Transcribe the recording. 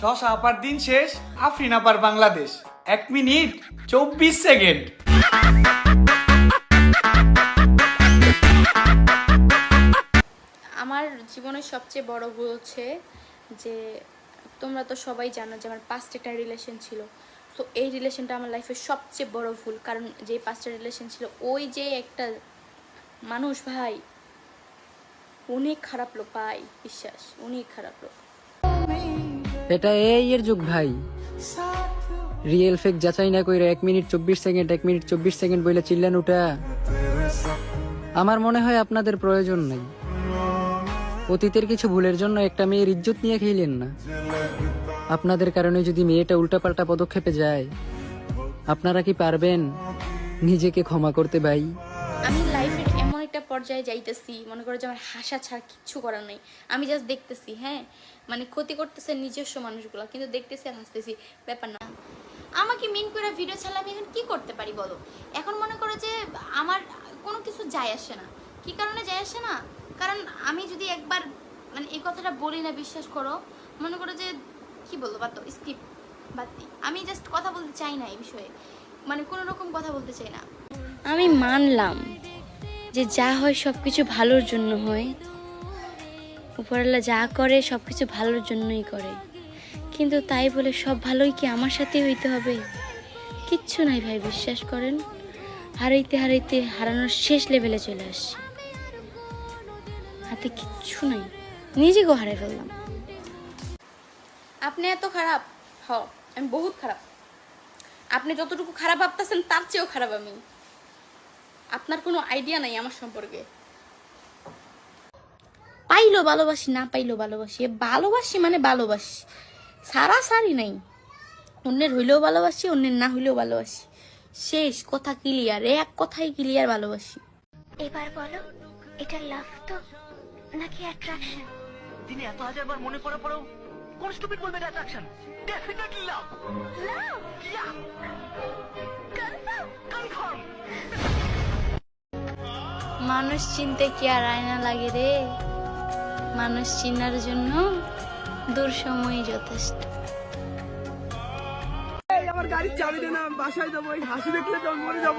শশা আপার দিন শেষ, আফরিন আপার বাংলাদেশ। এক মিনিট, চব্বিশ সেকেন্ড। আমার জীবনের সবচেয়ে বড় ভুল হচ্ছে যে তোমরা তো সবাই জানো যে আমার পাঁচটা একটা রিলেশন ছিল। তো এই রিলেশনটা আমার লাইফের সবচেয়ে বড় ভুল, কারণ যে পাঁচটা রিলেশন ছিল, ওই যে একটা মানুষ ভাই, অনেক খারাপ লোক, ভাই, বিশ্বাস, অনেক খারাপ লোক। এটা এই এর যুগ, ভাই। রিয়েল ফেক যাচাই না কইরা এক মিনিট চব্বিশ সেকেন্ড, এক মিনিট চব্বিশ সেকেন্ড বইলে চিল্লান ওটা আমার মনে হয় আপনাদের প্রয়োজন নাই। অতীতের কিছু ভুলের জন্য একটা মেয়ের ইজ্জত নিয়ে খেলেন না। আপনাদের কারণে যদি মেয়েটা উল্টাপাল্টা পদক্ষেপে যায়, আপনারা কি পারবেন নিজেকে ক্ষমা করতে, ভাই? আমি একটা পর্যায়ে যাইতেছি। মনে করো যে আমার হাসা ছাড়া কিচ্ছু করার নেই। আমি জাস্ট দেখতেছি হ্যাঁ? মানে ক্ষতি করতেছে নিজস্ব মানুষগুলো, কিন্তু দেখতেছি আর হাসতেছি। ব্যাপার না। আমাকে মিন করে ভিডিও ছাড়লে আমি এখন কি করতে পারি বলো? এখন মনে করো যে আমার কোনো কিছু যায় আসে না। কি কারণে যায় আসে না? কারণ আমি যদি একবার মানে এই কথাটা বলি না, বিশ্বাস করো, মনে করো যে কি বলব, বাদ স্কিপ বাদ দিই আমি জাস্ট কথা বলতে চাই না এই বিষয়ে। মানে কোনো রকম কথা বলতে চাই না। আমি মানলাম। যে যা হয় সব কিছু ভালোর জন্য হয়। উপরওয়ালা যা করে সব কিছু ভালোর জন্যই করে। কিন্তু তাই বলে সব ভালোই কি আমার সাথে হইতে হবে? কিচ্ছু নাই ভাই, বিশ্বাস করেন। হারাইতে হারাইতে হারানোর শেষ লেভেলে চলে আসছি। হাতে কিচ্ছু নাই। নিজেকেও হারাই ফেললাম। আপনি এত খারাপ? হ, আমি বহুত খারাপ। আপনি যতটুকু খারাপ ভাবতেছেন, তার চেয়েও খারাপ আমি। আপনার কোনো আইডিয়া নাই আমার সম্পর্কে। পাইলো ভালোবাসি না পাইলো ভালোবাসি। এ ভালোবাসি মানে ভালোবাসি। সারা সারি নাই। অন্যের হইলেও ভালোবাসি অন্যের না হইলেও ভালোবাসি। শেষ কথা ক্লিয়ার এক কথাই ক্লিয়ার ভালোবাসি। এবার বলো এটা লাভ তো নাকি অ্যাট্রাকশন দিনে এত হাজার বার মনে পড়া পড়াও কোন স্টুপিড বলবে এটা অ্যাট্রাকশন ডেফিনেটলি লাভ লাভ মানুষ চিনতে কি আর আয়না লাগে রে? মানুষ চিনার জন্য দূর সময় যথেষ্ট। আমার গাড়ির চাবি দে না, বাসায় যাব হাসি দেখলে তো মরে যাব।